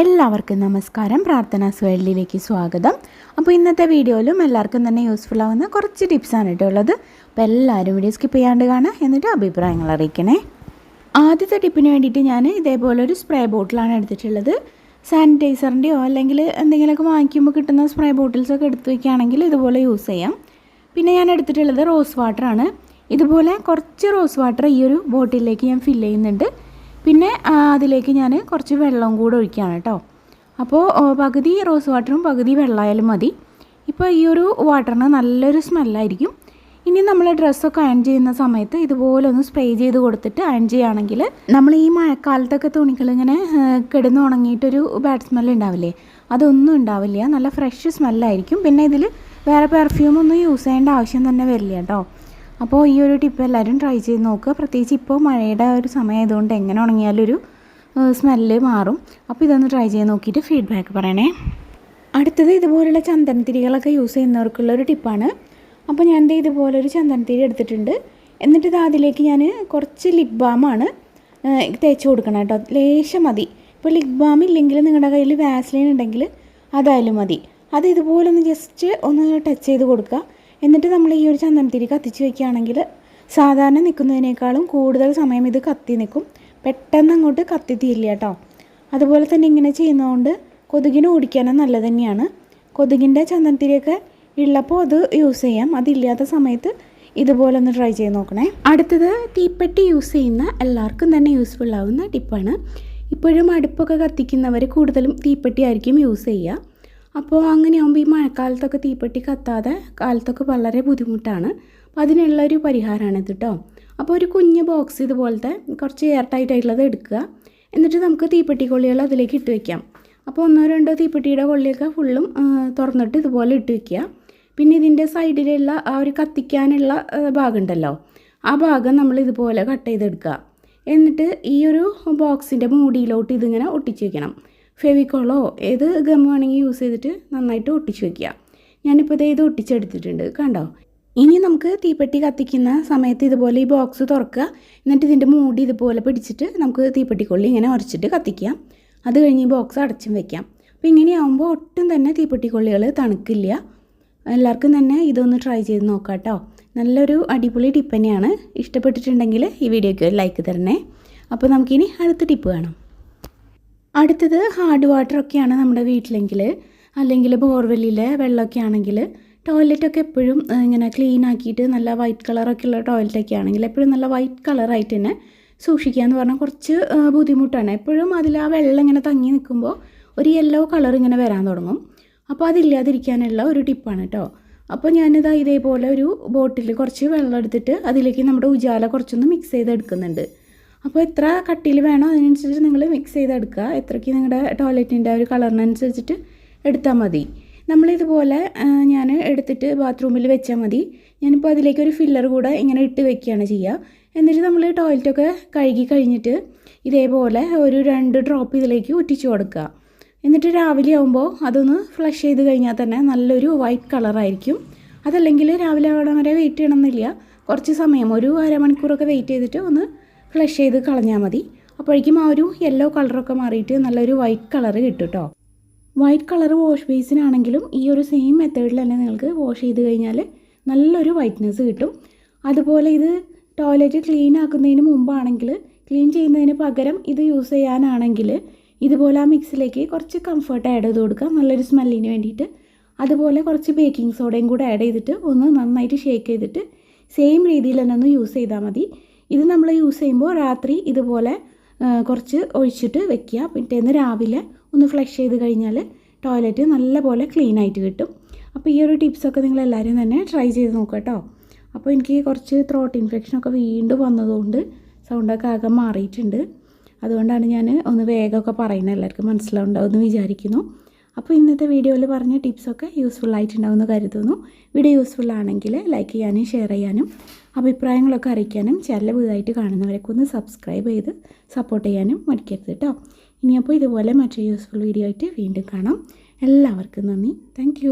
എല്ലാവർക്കും നമസ്കാരം. പ്രാർത്ഥനാ വേൾഡിലേക്ക് സ്വാഗതം. അപ്പോൾ ഇന്നത്തെ വീഡിയോയിലും എല്ലാവർക്കും തന്നെ യൂസ്ഫുൾ ആവുന്ന കുറച്ച് ടിപ്സാണ് കേട്ടോ ഉള്ളത്. അപ്പോൾ എല്ലാവരും വീഡിയോ സ്കിപ്പ് ചെയ്യാണ്ട് കാണാം. എന്നിട്ട് അഭിപ്രായങ്ങൾ അറിയിക്കണേ. ആദ്യത്തെ ടിപ്പിന് വേണ്ടിയിട്ട് ഞാൻ ഇതേപോലെ ഒരു സ്പ്രേ ബോട്ടിലാണ് എടുത്തിട്ടുള്ളത്. സാനിറ്റൈസറിന്റെയോ അല്ലെങ്കിൽ എന്തെങ്കിലുമൊക്കെ വാങ്ങിക്കുമ്പോൾ കിട്ടുന്ന സ്പ്രേ ബോട്ടിൽസൊക്കെ എടുത്ത് വയ്ക്കുകയാണെങ്കിൽ ഇതുപോലെ യൂസ് ചെയ്യാം. പിന്നെ ഞാൻ എടുത്തിട്ടുള്ളത് റോസ് വാട്ടറാണ് ഇതുപോലെ കുറച്ച് റോസ് വാട്ടർ ഈ ഒരു ബോട്ടിലേക്ക് ഞാൻ ഫില്ല് ചെയ്യുന്നുണ്ട്. പിന്നെ അതിലേക്ക് ഞാൻ കുറച്ച് വെള്ളം കൂടെ ഒഴിക്കുകയാണ് കേട്ടോ. അപ്പോൾ പകുതി റോസ് വാട്ടറും പകുതി വെള്ളമായാലും മതി. ഇപ്പോൾ ഈ ഒരു വാട്ടറിന് നല്ലൊരു സ്മെല്ലായിരിക്കും. ഇനി നമ്മൾ ഡ്രസ്സൊക്കെ അയൺ ചെയ്യുന്ന സമയത്ത് ഇതുപോലെ ഒന്ന് സ്പ്രേ ചെയ്ത് കൊടുത്തിട്ട് അയൺ ചെയ്യുകയാണെങ്കിൽ നമ്മൾ ഈ മഴക്കാലത്തൊക്കെ തുണികൾ ഇങ്ങനെ കിടന്ന് ഉണങ്ങിയിട്ടൊരു ബാഡ് സ്മെൽ ഉണ്ടാവില്ലേ? അതൊന്നും ഉണ്ടാവില്ല. നല്ല ഫ്രഷ് സ്മെല്ലായിരിക്കും. പിന്നെ ഇതിൽ വേറെ പെർഫ്യൂമൊന്നും യൂസ് ചെയ്യേണ്ട ആവശ്യം തന്നെ വരില്ല കേട്ടോ. അപ്പോൾ ഈ ഒരു ടിപ്പ് എല്ലാവരും ട്രൈ ചെയ്ത് നോക്കുക പ്രത്യേകിച്ച് ഇപ്പോൾ മഴയുടെ ഒരു സമയമായതുകൊണ്ട് എങ്ങനെ ഉണങ്ങിയാലൊരു സ്മെല്ല് മാറും. അപ്പോൾ ഇതൊന്ന് ട്രൈ ചെയ്ത് നോക്കിയിട്ട് ഫീഡ്ബാക്ക് പറയണേ. അടുത്തത് ഇതുപോലുള്ള ചന്ദനത്തിരികളൊക്കെ യൂസ് ചെയ്യുന്നവർക്കുള്ള ഒരു ടിപ്പാണ് അപ്പോൾ ഞാൻ ദേ ഇതുപോലൊരു ചന്ദനത്തിരി എടുത്തിട്ടുണ്ട്. എന്നിട്ട് ഇത് അതിലേക്ക് ഞാൻ കുറച്ച് ലിപ് ബാമാണ് തേച്ച് കൊടുക്കണം കേട്ടോ. ലേശം മതി. ഇപ്പോൾ ലിപ് ബാം ഇല്ലെങ്കിൽ നിങ്ങളുടെ കയ്യിൽ വാസ്ലിൻ ഉണ്ടെങ്കിൽ അതായാലും മതി. അത് ഇതുപോലെ ഒന്ന് ജസ്റ്റ് ഒന്ന് ടച്ച് ചെയ്ത് കൊടുക്കുക. എന്നിട്ട് നമ്മൾ ഈ ഒരു ചന്ദനത്തിരി കത്തിച്ച് വെക്കുകയാണെങ്കിൽ സാധാരണ നിൽക്കുന്നതിനേക്കാളും കൂടുതൽ സമയം ഇത് കത്തി നിൽക്കും. പെട്ടെന്ന് അങ്ങോട്ട് കത്തി തീരില്ല കേട്ടോ. അതുപോലെ തന്നെ ഇങ്ങനെ ചെയ്യുന്നതുകൊണ്ട് കൊതുകിനെ ഓടിക്കാനും നല്ലത് തന്നെയാണ്. കൊതുകിന്റെ ചന്ദനത്തിരിയൊക്കെ ഉള്ളപ്പോൾ അത് യൂസ് ചെയ്യാം. അതില്ലാത്ത സമയത്ത് ഇതുപോലെ ഒന്ന് ട്രൈ ചെയ്ത് നോക്കണേ. അടുത്തത് തീപ്പെട്ടി യൂസ് ചെയ്യുന്ന എല്ലാവർക്കും തന്നെ യൂസ്ഫുൾ ആവുന്ന ടിപ്പാണ് ഇപ്പോഴും അടുപ്പൊക്കെ കത്തിക്കുന്നവർ കൂടുതലും തീപ്പെട്ടി ആയിരിക്കും യൂസ് ചെയ്യുക. അപ്പോൾ അങ്ങനെയാകുമ്പോൾ ഈ മഴക്കാലത്തൊക്കെ തീപ്പെട്ടി കത്താതെ കാലത്തൊക്കെ വളരെ ബുദ്ധിമുട്ടാണ്. അപ്പോൾ അതിനുള്ള ഒരു പരിഹാരമാണിത് കേട്ടോ അപ്പോൾ ഒരു കുഞ്ഞ് ബോക്സ് ഇതുപോലത്തെ കുറച്ച് എയർ ടൈറ്റ് ആയിട്ടുള്ളത് എടുക്കുക. എന്നിട്ട് നമുക്ക് തീപ്പെട്ടി കൊള്ളികൾ അതിലേക്ക് ഇട്ട് വയ്ക്കാം അപ്പോൾ ഒന്നോ രണ്ടോ തീപ്പെട്ടിയുടെ കൊള്ളിയൊക്കെ ഫുള്ളും തുറന്നിട്ട് ഇതുപോലെ ഇട്ട് വയ്ക്കുക പിന്നെ ഇതിന്റെ സൈഡിലുള്ള ആ ഒരു കത്തിക്കാനുള്ള ഭാഗമുണ്ടല്ലോ. ഭാഗം ആ ഭാഗം നമ്മൾ ഇതുപോലെ കട്ട് ചെയ്തെടുക്കുക. എന്നിട്ട് ഈ ഒരു ബോക്സിന്റെ മൂടിയിലോട്ട് ഇതിങ്ങനെ ഒട്ടിച്ച് വെക്കണം. ഫെവിക്കോളോ ഏത് ഗം വേണമെങ്കിൽ യൂസ് ചെയ്തിട്ട് നന്നായിട്ട് ഒട്ടിച്ച് വെക്കുക. ഞാനിപ്പോൾ ഇത് ഇത് ഒട്ടിച്ചെടുത്തിട്ടുണ്ട്. കണ്ടോ? ഇനി നമുക്ക് തീപ്പെട്ടി കത്തിക്കുന്ന സമയത്ത് ഇതുപോലെ ഈ ബോക്സ് തുറക്കുക. എന്നിട്ട് ഇതിന്റെ മൂടി ഇതുപോലെ പിടിച്ചിട്ട് നമുക്ക് തീപ്പെട്ടിക്കൊള്ളി ഇങ്ങനെ ഉരച്ചിട്ട് കത്തിക്കാം. അത് കഴിഞ്ഞ് ഈ ബോക്സ് അടച്ചും വെക്കാം. അപ്പോൾ ഇങ്ങനെയാവുമ്പോൾ ഒട്ടും തന്നെ തീപ്പെട്ടിക്കൊള്ളികൾ തണുക്കില്ല. എല്ലാവർക്കും തന്നെ ഇതൊന്ന് ട്രൈ ചെയ്ത് നോക്കാം കേട്ടോ നല്ലൊരു അടിപൊളി ടിപ്പ് തന്നെയാണ്. ഇഷ്ടപ്പെട്ടിട്ടുണ്ടെങ്കിൽ ഈ വീഡിയോയ്ക്ക് ഒരു ലൈക്ക് തരണേ. അപ്പോൾ നമുക്കിനി അടുത്ത ടിപ്പ് കാണാം അടുത്തത് ഹാർഡ് വാട്ടറൊക്കെയാണ് നമ്മുടെ വീട്ടിലെങ്കിൽ അല്ലെങ്കിൽ ബോർവെല്ലിലെ വെള്ളമൊക്കെ ആണെങ്കിൽ ടോയ്ലറ്റൊക്കെ എപ്പോഴും ഇങ്ങനെ ക്ലീൻ ആക്കിയിട്ട് നല്ല വൈറ്റ് കളറൊക്കെ ഉള്ള ടോയ്ലറ്റൊക്കെ ആണെങ്കിൽ എപ്പോഴും നല്ല വൈറ്റ് കളറായിട്ട് തന്നെ സൂക്ഷിക്കുക എന്ന് പറഞ്ഞാൽ കുറച്ച് ബുദ്ധിമുട്ടാണ്. എപ്പോഴും അതിൽ ആ വെള്ളം ഇങ്ങനെ തങ്ങി നിൽക്കുമ്പോൾ ഒരു യെല്ലോ കളർ ഇങ്ങനെ വരാൻ തുടങ്ങും. അപ്പോൾ അതില്ലാതിരിക്കാനുള്ള ഒരു ടിപ്പാണ് കേട്ടോ അപ്പോൾ ഞാനിതാ ഇതേപോലെ ഒരു ബോട്ടിൽ കുറച്ച് വെള്ളം എടുത്തിട്ട് അതിലേക്ക് നമ്മുടെ ഉജാല കുറച്ചൊന്ന് മിക്സ് ചെയ്തെടുക്കുന്നുണ്ട്. അപ്പോൾ എത്ര കട്ടിയിൽ വേണോ അതിനനുസരിച്ച് നിങ്ങൾ മിക്സ് ചെയ്തെടുക്കുക. എത്രയ്ക്ക് നിങ്ങളുടെ ടോയ്ലറ്റിന്റെ ഒരു കളറിനനുസരിച്ചിട്ട് എടുത്താൽ മതി. നമ്മളിതുപോലെ ഞാൻ എടുത്തിട്ട് ബാത്റൂമിൽ വെച്ചാൽ മതി. ഞാനിപ്പോൾ അതിലേക്ക് ഒരു ഫില്ലർ കൂടെ ഇങ്ങനെ ഇട്ട് വെക്കുകയാണ് ചെയ്യുക എന്നിട്ട് നമ്മൾ ടോയ്ലറ്റൊക്കെ കഴുകി കഴിഞ്ഞിട്ട് ഇതേപോലെ ഒരു രണ്ട് ഡ്രോപ്പ് ഇതിലേക്ക് ഒറ്റിച്ചു കൊടുക്കുക. എന്നിട്ട് രാവിലെ ആകുമ്പോൾ അതൊന്ന് ഫ്ലഷ് ചെയ്ത് കഴിഞ്ഞാൽ തന്നെ നല്ലൊരു വൈറ്റ് കളറായിരിക്കും അതല്ലെങ്കിൽ രാവിലെ ആവണം വരെ വെയിറ്റ് ചെയ്യണമെന്നില്ല കുറച്ച് സമയം ഒരു അരമണിക്കൂറൊക്കെ വെയിറ്റ് ചെയ്തിട്ട് ഒന്ന് ഫ്ലഷ് ചെയ്ത് കളഞ്ഞാൽ മതി. അപ്പോഴേക്കും ആ ഒരു യെല്ലോ കളറൊക്കെ മാറിയിട്ട് നല്ലൊരു വൈറ്റ് കളർ കിട്ടും കേട്ടോ വൈറ്റ് കളർ വാഷ് ബേസിനാണെങ്കിലും ഈ ഒരു സെയിം മെത്തേഡിൽ തന്നെ നിങ്ങൾക്ക് വാഷ് ചെയ്ത് കഴിഞ്ഞാൽ നല്ലൊരു വൈറ്റ്നെസ് കിട്ടും. അതുപോലെ ഇത് ടോയ്ലറ്റ് ക്ലീൻ ആക്കുന്നതിന് മുമ്പാണെങ്കിൽ ക്ലീൻ ചെയ്യുന്നതിന് പകരം ഇത് യൂസ് ചെയ്യാനാണെങ്കിൽ ഇതുപോലെ ആ മിക്സിലേക്ക് കുറച്ച് കംഫർട്ട് ആഡ് ചെയ്ത് കൊടുക്കാം നല്ലൊരു സ്മെല്ലിന് വേണ്ടിയിട്ട്. അതുപോലെ കുറച്ച് ബേക്കിംഗ് സോഡയും കൂടെ ആഡ് ചെയ്തിട്ട് ഒന്ന് നന്നായിട്ട് ഷേക്ക് ചെയ്തിട്ട് സെയിം രീതിയിൽ തന്നെ ഒന്ന് യൂസ് ചെയ്താൽ മതി. ഇത് നമ്മൾ യൂസ് ചെയ്യുമ്പോൾ രാത്രി ഇതുപോലെ കുറച്ച് ഒഴിച്ചിട്ട് വെക്കുക. പിറ്റേന്ന് രാവിലെ ഒന്ന് ഫ്ലഷ് ചെയ്ത് കഴിഞ്ഞാൽ ടോയ്ലറ്റ് നല്ലപോലെ ക്ലീൻ ആയിട്ട് കിട്ടും. അപ്പോൾ ഈ ഒരു ടിപ്സൊക്കെ നിങ്ങൾ എല്ലാവരും തന്നെ ട്രൈ ചെയ്ത് നോക്കുക കേട്ടോ. അപ്പോൾ എനിക്ക് കുറച്ച് ത്രോട്ട് ഇൻഫെക്ഷനൊക്കെ വീണ്ടും വന്നതുകൊണ്ട് സൗണ്ടൊക്കെ ആകെ മാറിയിട്ടുണ്ട്. അതുകൊണ്ടാണ് ഞാൻ ഒന്ന് വേഗമൊക്കെ പറയുന്നത്. എല്ലാവർക്കും മനസ്സിലാവുണ്ടാവുമെന്ന് വിചാരിക്കുന്നു. അപ്പോൾ ഇന്നത്തെ വീഡിയോയിൽ പറഞ്ഞ ടിപ്സൊക്കെ യൂസ്ഫുൾ ആയിട്ടുണ്ടാവുമെന്ന് കരുതുന്നു. വീഡിയോ യൂസ്ഫുൾ ആണെങ്കിൽ ലൈക്ക് ചെയ്യാനും ഷെയർ ചെയ്യാനും അഭിപ്രായങ്ങളൊക്കെ അറിയിക്കാനും ചാനൽ പുതുതായിട്ട് കാണുന്നവരൊക്കെ ഒന്ന് സബ്സ്ക്രൈബ് ചെയ്ത് സപ്പോർട്ട് ചെയ്യാനും മടിക്കരുത് കേട്ടോ ഇനിയപ്പോൾ ഇതുപോലെ മറ്റൊരു യൂസ്ഫുൾ വീഡിയോ ആയിട്ട് വീണ്ടും കാണാം. എല്ലാവർക്കും നന്ദി. താങ്ക്